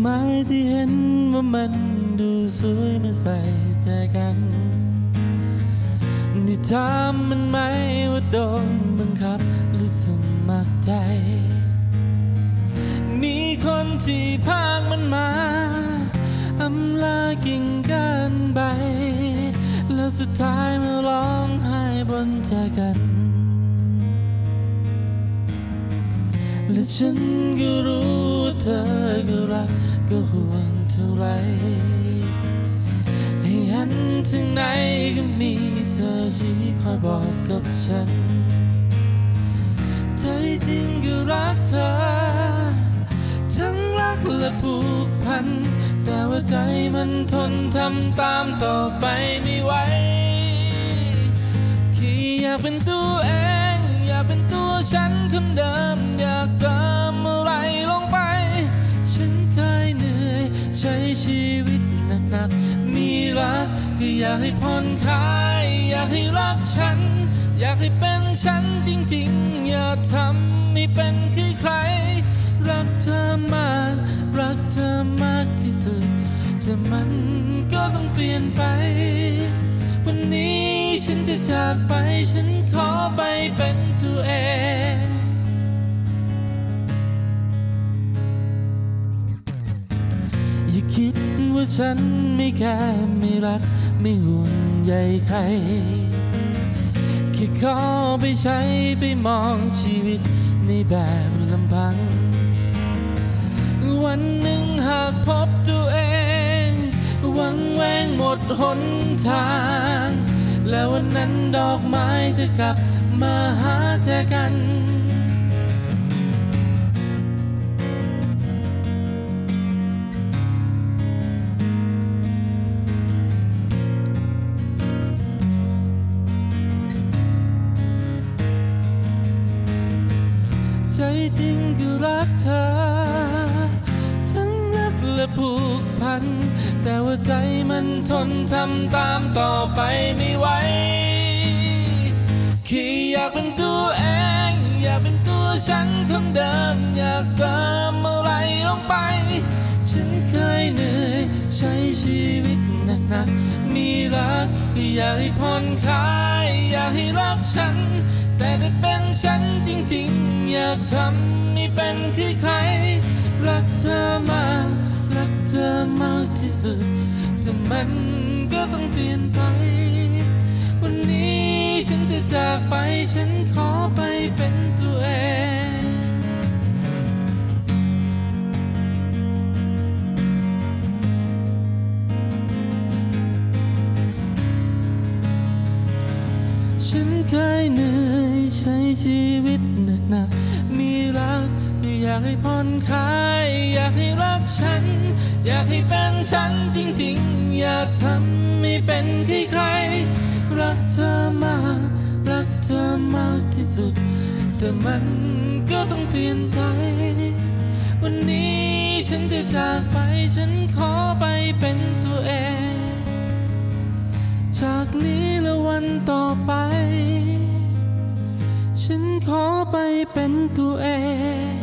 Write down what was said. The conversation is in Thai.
ไม้ที่เห็นว่ามันดูสวยเมื่อใส่ใจกัน นี่ถามมันไหมว่าโดนบังคับหรือสมัครใจ มีคนที่พากมันมาอำลากิ่งก้านใบ แล้วสุดท้ายมาร้องไห้บนใจกัน และฉันก็รู้เธอก็รักก็ห่วงเท่าไรให้หันถึงไหนก็มีเธอชี้คอยบอกกับฉันใจจริงก็รักเธอ ทั้งรักและผูกพัน แต่ว่าใจมันทนทำตามต่อไปไม่ไหวแค่อยากเป็นตัวเอง ฉันคนเดิมอยากเติมอะไรลงไป ฉันเคยเหนื่อยใช้ชีวิตหนักๆมีรักก็อยากให้ผ่อนคลาย อยากให้รักฉัน อยากให้เป็นฉันจริงๆ อย่าทำให้เป็นคือใคร รักเธอมากรักเธอมากที่สุด แต่มันก็ต้องเปลี่ยนไป วันนี้ฉันจะจากไปฉันขอไปเป็นตัวเอง คิดว่าฉันไม่แค่ไม่รัก ไม่ห่วงใยใคร แค่ขอไปใช้ไปมองชีวิตในแบบลำพัง วันหนึ่งหากพบตัวเองหวังแวงหมดหนทาง แล้ววันนั้นดอกไม้จะกลับมาหาเธอกัน จจริงก็รักเธอ ทั้งรักและผูกพัน แต่ว่าใจมันทนทำตามต่อไปไม่ไหวแค่อยากเป็นตัวเอง อยากเป็นตัวฉันคนเดิม อยากเติมอะไรลงไป ฉันเคยเหนื่อยใช้ชีวิตหนักๆมีรักก็อยากให้ผ่อนคลาย อยากให้รักฉัน แต่ถ้เป็นฉันจริงๆ อยากทำไม่เป็นคือใคร รักเธอมากรักเธอมากที่สุด แต่มันก็ต้องเปลี่ยนไป วันนี้ฉันจะจากไปฉัน ฉันเคยเหนื่อยใช้ชีวิตหนักๆมีรักก็อยากให้ผ่อนคลาย อยากให้รักฉัน อยากให้เป็นฉันจริงๆ อยากทำให้เป็นใครๆรักเธอมากรักเธอมากที่สุด แต่มันก็ต้องเปลี่ยนใจวันนี้ฉันจะจากไปฉันขอไปเป็นตัวเอง จากนี้และวันต่อไป ขอไปเป็นตัวเอง